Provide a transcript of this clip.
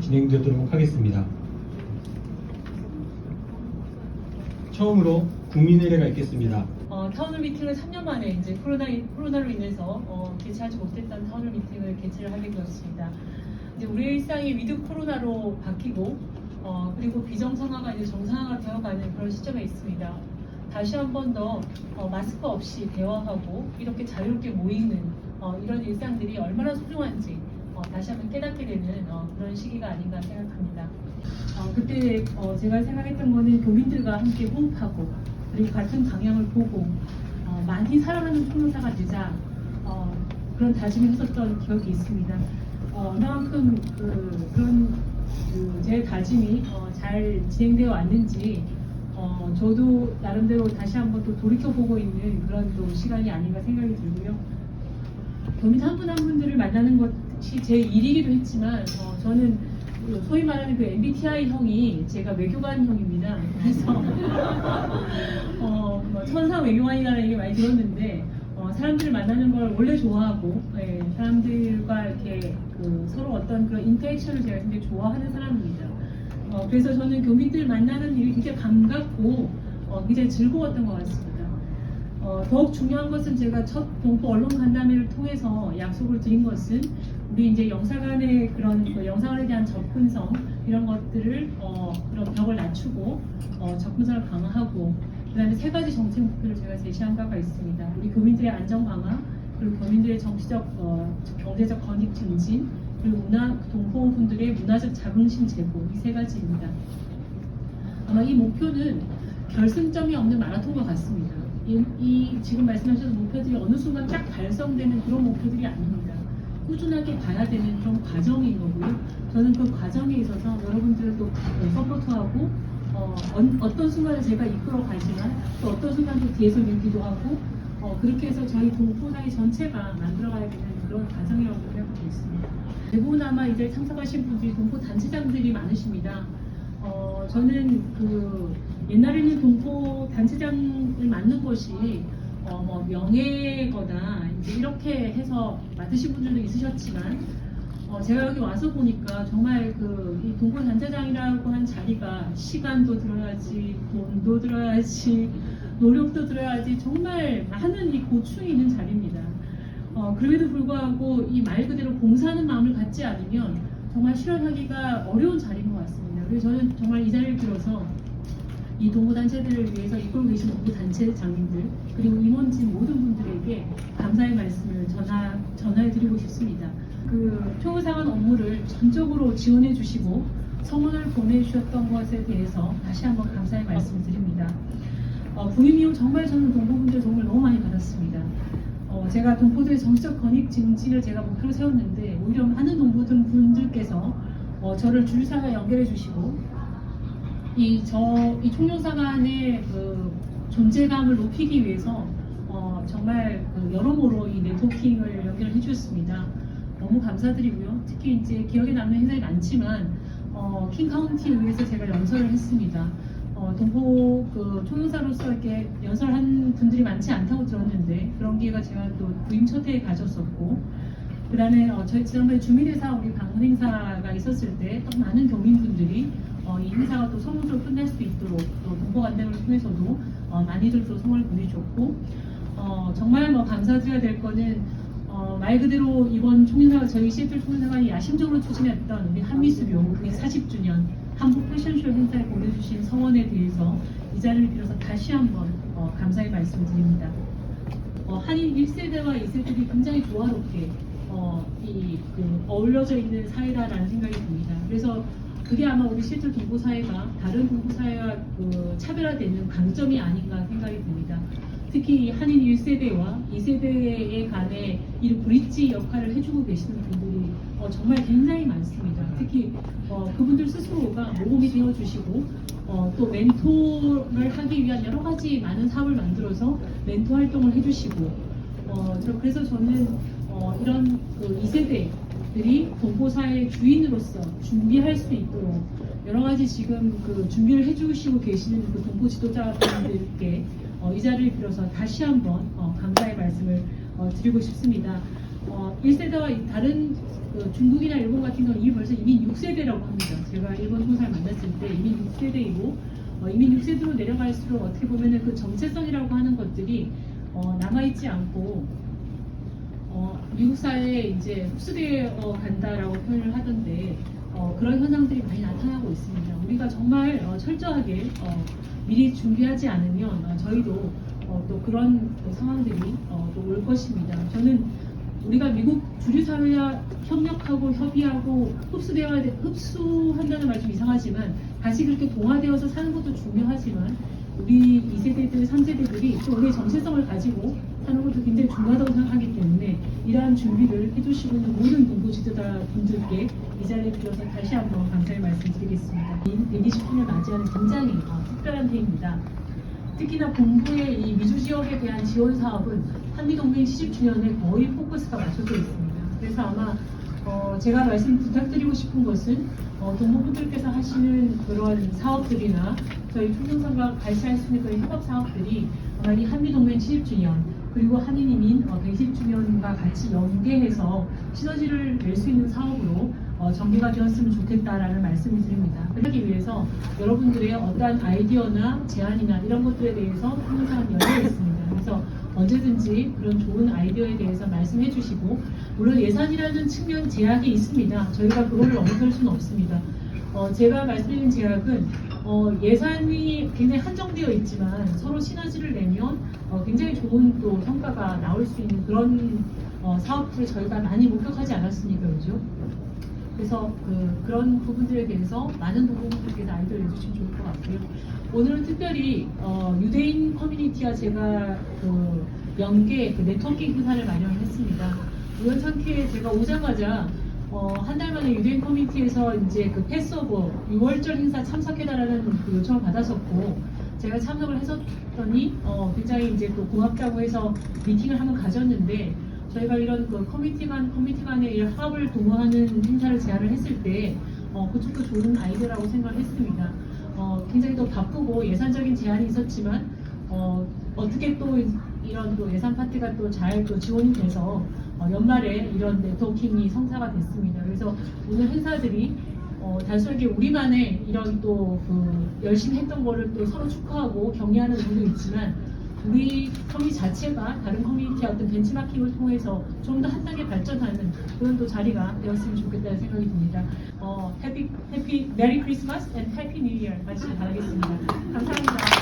진행되도록 하겠습니다. 처음으로 국민의례가 있겠습니다. 어, 타운홀 미팅을 3년 만에 이제 코로나 코로나로 인해서 어, 개최하지 못했던 타운홀 미팅을 개최를 하게 되었습니다. 이제 우리의 일상이 위드 코로나로 바뀌고 어, 그리고 비정상화가 이제 정상화가 되어가는 그런 시점에 있습니다. 다시 한 번더 어, 마스크 없이 대화하고 이렇게 자유롭게 모이는 어, 이런 일상들이 얼마나 소중한지 어, 다시 한번 깨닫게 되는 어, 그런 시기가 아닌가 생각합니다. 어, 그때 어, 제가 생각했던 거는 교민들과 함께 호흡하고 그리고 같은 방향을 보고 어, 많이 사랑하는 총무사가 되자 어, 그런 다짐을 했었던 기억이 있습니다. 어, 얼마만큼 그, 그런 그, 제 다짐이 어, 잘 진행되어 왔는지 어, 저도 나름대로 다시 한번 또 돌이켜보고 있는 그런 또 시간이 아닌가 생각이 들고요. 교민 한 분 한 분들을 만나는 것이 제 일이기도 했지만 어, 저는 그 소위 말하는 그 MBTI 형이 제가 외교관 형입니다. 그래서 어, 뭐 천상 외교관이라는 얘기 많이 들었는데 어, 사람들을 만나는 걸 원래 좋아하고 예, 사람들과 이렇게 그 서로 어떤 그런 인터액션을 제가 굉장히 좋아하는 사람입니다. 어, 그래서 저는 교민들 만나는 일이 굉장히 반갑고 어, 굉장히 즐거웠던 것 같습니다. 어, 더욱 중요한 것은 제가 첫 동포 언론 간담회를 통해서 약속을 드린 것은 우리 이제 영사관의 그런 그 영사관에 대한 접근성 이런 것들을 어, 그런 벽을 낮추고 어, 접근성을 강화하고 그다음에 세 가지 정책 목표를 제가 제시한 바가 있습니다. 우리 교민들의 안전 강화 그리고 교민들의 정치적 어, 경제적 권익 증진 그리고 문화 동포분들의 문화적 자긍심 제고 이 세 가지입니다. 아마 이 목표는 결승점이 없는 마라톤과 같습니다. 이, 이 지금 말씀하셨던 목표들이 어느 순간 딱 달성되는 그런 목표들이 아닙니다. 꾸준하게 봐야 되는 그런 과정인 거고요. 저는 그 과정에 있어서 여러분들을 또 서포트하고 어, 떤 순간에 제가 이끌어 가지만 또 어떤 순간 또 뒤에서 밀기도 하고 어, 그렇게 해서 저희 동포사회 전체가 만들어가야 되는 그런 과정이라고 생각하고 있습니다. 대부분 아마 이제 참석하신 분들이 동포 단체장들이 많으십니다. 어, 저는 그 옛날에는 동포 단체장을 맡는 것이 어, 뭐 명예거나 이제 이렇게 해서 맡으신 분들도 있으셨지만 어, 제가 여기 와서 보니까 정말 그이 동포 단체장이라고 한 자리가 시간도 들어야지 돈도 들어야지 노력도 들어야지 정말 많은 이 고충이 있는 자리입니다. 어, 그럼에도 불구하고 이 말 그대로 봉사하는 마음을 갖지 않으면 정말 실현하기가 어려운 자리인 것 같습니다. 그래서 저는 정말 이 자리를 빌어서 이 동호단체들을 위해서 이끌고 계신 동호단체 장님들 그리고 임원진 모든 분들에게 감사의 말씀을 전하, 전해드리고 싶습니다. 그 총무상원 업무를 전적으로 지원해 주시고 성원을 보내주셨던 것에 대해서 다시 한번 감사의 말씀을 드립니다. 어, 부임 이후 정말 저는 동포분들 도움을 너무 많이 받았습니다. 어, 제가 동포들의 정치적 권익 증진을 제가 목표로 세웠는데 오히려 많은 동포들 분들께서 어, 저를 주류사가 연결해 주시고 이 저 이 총영사관의 그 존재감을 높이기 위해서 어, 정말 그 여러모로 이 네트워킹을 연결해 주셨습니다. 너무 감사드리고요. 특히 이제 기억에 남는 행사이 많지만 어, 킹 카운티에 의해서 제가 연설을 했습니다. 어, 동포 그 총영사로서 이렇게 연설한 분들이 많지 않다고 들었는데 그런 기회가 제가 또 부임 첫 해에 가졌었고 그다음에 어, 저희 지난번에 주민회사 우리 방문 행사가 있었을 때 또 많은 교민분들이 어, 이 행사가 또 성공적으로 끝날 수 있도록 또 동포 간담회를 통해서도 어, 많이들 또 성원을 보내주셨고 어, 정말 뭐 감사드려야 될 거는 어, 말 그대로 이번 총회사가 저희 시애틀 총회사관이 야심적으로 추진했던 우리 한미수교 그게 40주년 한국 패션쇼 행사에 보내주신 성원에 대해서 이 자리를 빌어서 다시 한번 어, 감사의 말씀을 드립니다. 어, 한인 1세대와 2세들이 굉장히 조화롭게 어, 이, 그, 어울려져 있는 사회다라는 생각이 듭니다. 그래서 그게 아마 우리 실제 동포 사회가 다른 동포 사회와 그 차별화되는 강점이 아닌가 생각이 듭니다. 특히 이 한인 1세대와 2세대에 간의 이 브릿지 역할을 해주고 계시는 분들이 어, 정말 굉장히 많습니다. 특히 어, 그분들 스스로가 모범이 되어주시고 어, 또 멘토를 하기 위한 여러 가지 많은 사업을 만들어서 멘토 활동을 해주시고 어, 저 그래서 저는 어, 이런 그 2세대 들이 동포사의 주인으로서 준비할 수 있도록 여러 가지 지금 그 준비를 해주시고 계시는 그 동포 지도자분들께 어, 이 자리를 빌어서 다시 한번 어, 감사의 말씀을 어, 드리고 싶습니다. 어, 1세대와 다른 그 중국이나 일본 같은 경우는 이미 벌써 이민 6세대라고 합니다. 제가 일본 총사를 만났을 때 이민 6세대이고 어, 이민 6세대로 내려갈수록 어떻게 보면은 그 정체성이라고 하는 것들이 어, 남아있지 않고 어, 미국 사회에 이제 흡수되어 간다라고 표현을 하던데 어, 그런 현상들이 많이 나타나고 있습니다. 우리가 정말 어, 철저하게 어, 미리 준비하지 않으면 어, 저희도 어, 또 그런 또 상황들이 어, 또 올 것입니다. 저는 우리가 미국 주류 사회와 협력하고 협의하고 흡수되어 흡수한다는 말좀 이상하지만 다시 그렇게 동화되어서 사는 것도 중요하지만 우리 2세대들, 3세대들이 또 우리의 정체성을 가지고 사는 것도 굉장히 중요하다고 생각하기 때문에 이러한 준비를 해주시고 있는 모든 공부 지도자 분들께 이 자리에 빌어서 다시 한번 감사의 말씀드리겠습니다. 이 120주년을 맞이하는 굉장히 어, 특별한 해입니다. 특히나 본부의 이 미주 지역에 대한 지원 사업은 한미동맹 70주년에 거의 포커스가 맞춰져 있습니다. 그래서 아마 어, 제가 말씀 부탁드리고 싶은 것은 어, 동무분들께서 하시는 그런 사업들이나 저희 총영상과 같이 할 수 있는 그런 협업 사업들이 아마 이 한미동맹 70주년 그리고 한인이민 어, 120주년과 같이 연계해서 시너지를 낼 수 있는 사업으로 어, 전개가 되었으면 좋겠다라는 말씀을 드립니다. 그러기 위해서 여러분들의 어떠한 아이디어나 제안이나 이런 것들에 대해서 항상 열려 있습니다. 그래서 언제든지 그런 좋은 아이디어에 대해서 말씀해 주시고 물론 예산이라는 측면 제약이 있습니다. 저희가 그거를 엄설할 수는 없습니다. 어, 제가 말씀드린 제약은 어, 예산이 굉장히 한정되어 있지만 서로 시너지를 내면 어, 굉장히 좋은 또 성과가 나올 수 있는 그런 어, 사업들을 저희가 많이 목격하지 않았습니까, 그죠? 그래서 그, 그런 부분들에 대해서 많은 동료분들께서 아이디어를 내주시면 좋을 것 같고요. 오늘은 특별히 어, 유대인 커뮤니티와 제가 그 연계 그 네트워킹 행사를 마련을 했습니다. 우연찮게 제가 오자마자 어, 한 달 만에 유대인 커뮤니티에서 이제 그 패스오버 6월절 행사 참석해달라는 그 요청을 받았었고 제가 참석을 했었더니 어, 굉장히 이제 또 고맙다고 해서 미팅을 한번 가졌는데 저희가 이런 그 커뮤니티 간 커뮤니티 간의 이 합을 도모하는 행사를 제안을 했을 때 어, 그쪽도 좋은 아이디어라고 생각을 했습니다. 어, 굉장히 또 바쁘고 예산적인 제한이 있었지만 어, 어떻게 또 이런 또 예산 파트가 또 잘 또 지원이 돼서 어, 연말에 이런 네트워킹이 성사가 됐습니다. 그래서 오늘 행사들이 어, 단순하게 우리만의 이런 또 그 열심히 했던 거를 또 서로 축하하고 격려하는 의미도 있지만 우리 커뮤니티 자체가 다른 커뮤니티의 어떤 벤치마킹을 통해서 좀 더 한 단계 발전하는 그런 또 자리가 되었으면 좋겠다는 생각이 듭니다. 어, 해피, 해피, 메리 크리스마스 앤 해피 뉴 이어 마치길 바라겠습니다. 감사합니다.